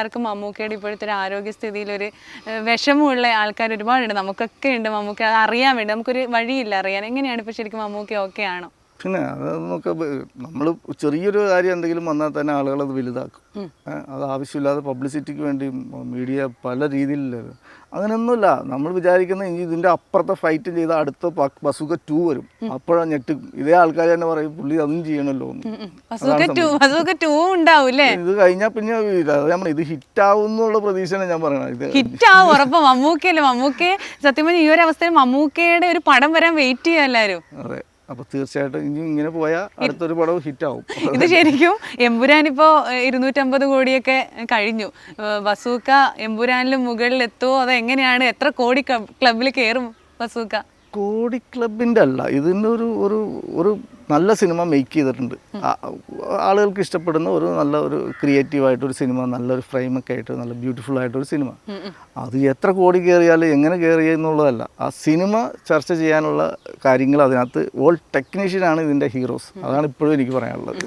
ആർക്കും മമ്മൂക്കയുടെ ഇപ്പോഴത്തെ ഒരു ആരോഗ്യസ്ഥിതിയിൽ ഒരു വിഷമമുള്ള ആൾക്കാർ ഒരുപാടുണ്ട്. നമുക്കൊക്കെ ഉണ്ട് മമ്മൂക്ക. അറിയാൻ വേണ്ടി. നമുക്കൊരു വഴിയില്ല അറിയാൻ. എങ്ങനെയാണ് ഇപ്പോൾ ശരിക്കും മമ്മൂക്ക ഓക്കെ ആണോ? പിന്നെ അത് നമുക്ക് നമ്മൾ ചെറിയൊരു കാര്യം എന്തെങ്കിലും വന്നാൽ തന്നെ ആളുകൾ അത് വലുതാക്കും. അത് ആവശ്യമില്ലാതെ പബ്ലിസിറ്റിക്ക് വേണ്ടി മീഡിയ പല രീതിയിൽ അങ്ങനെയൊന്നുമില്ല നമ്മൾ വിചാരിക്കുന്ന ഇതിന്റെ അപ്പുറത്തെ ഫൈറ്റ് ചെയ്ത അടുത്ത ബസുക ടു വരും. അപ്പോഴാണ് ഞെട്ടി ഇതേ ആൾക്കാർ തന്നെ പറയും പുള്ളി അതും ചെയ്യണല്ലോ ഇത് കഴിഞ്ഞാൽ പിന്നെ പറഞ്ഞു, ഇത് ഹിറ്റ് ആവുന്നുള്ള പ്രതീക്ഷയാണ് ഞാൻ പറയണത്. ഇത് ഹിറ്റ് ആവും ഉറപ്പം മമ്മൂക്കയല്ലേ? മമ്മൂക്കെ സത്യം പറഞ്ഞാൽ ഈ ഒരു അവസ്ഥയിൽ മമ്മൂക്കയുടെ ഒരു പടം വരാൻ വെയിറ്റ് ചെയ്യാം എല്ലാവരും അതെ. അപ്പോൾ തീർച്ചയായിട്ടും ഇനി ഇങ്ങനെ പോയാൽ അടുത്തൊരു പടവ് ഹിറ്റ് ആവും ഇത് ശരിക്കും എമ്പുരാൻ ഇപ്പോ ഇരുന്നൂറ്റമ്പത് കോടിയൊക്കെ കഴിഞ്ഞു. ബസൂക്ക എമ്പുരാനിലും മുകളിൽ എത്തുമോ അത് എങ്ങനെയാണ്? എത്ര കോടി ക്ലബിൽ കയറും ബസൂക്ക കോടി ക്ലബിന്റെ അല്ല. ഇതിന്റെ ഒരു ഒരു ഒരു നല്ല സിനിമ മേക്ക് ചെയ്തിട്ടുണ്ട്. ആളുകൾക്ക് ഇഷ്ടപ്പെടുന്ന ഒരു നല്ല ഒരു ക്രിയേറ്റീവ് ആയിട്ടൊരു സിനിമ നല്ലൊരു ഫ്രെയിമൊക്കെ ആയിട്ട് നല്ല ബ്യൂട്ടിഫുൾ ആയിട്ടൊരു സിനിമ. അത് എത്ര കോടി കയറിയാലും എങ്ങനെ കയറി എന്നുള്ളതല്ല. ആ സിനിമ ചർച്ച ചെയ്യാനുള്ള കാര്യങ്ങൾ അതിനകത്ത് ഓൾ ടെക്നീഷ്യനാണ് ഇതിന്റെ ഹീറോസ് അതാണ് ഇപ്പോഴും എനിക്ക് പറയാനുള്ളത്.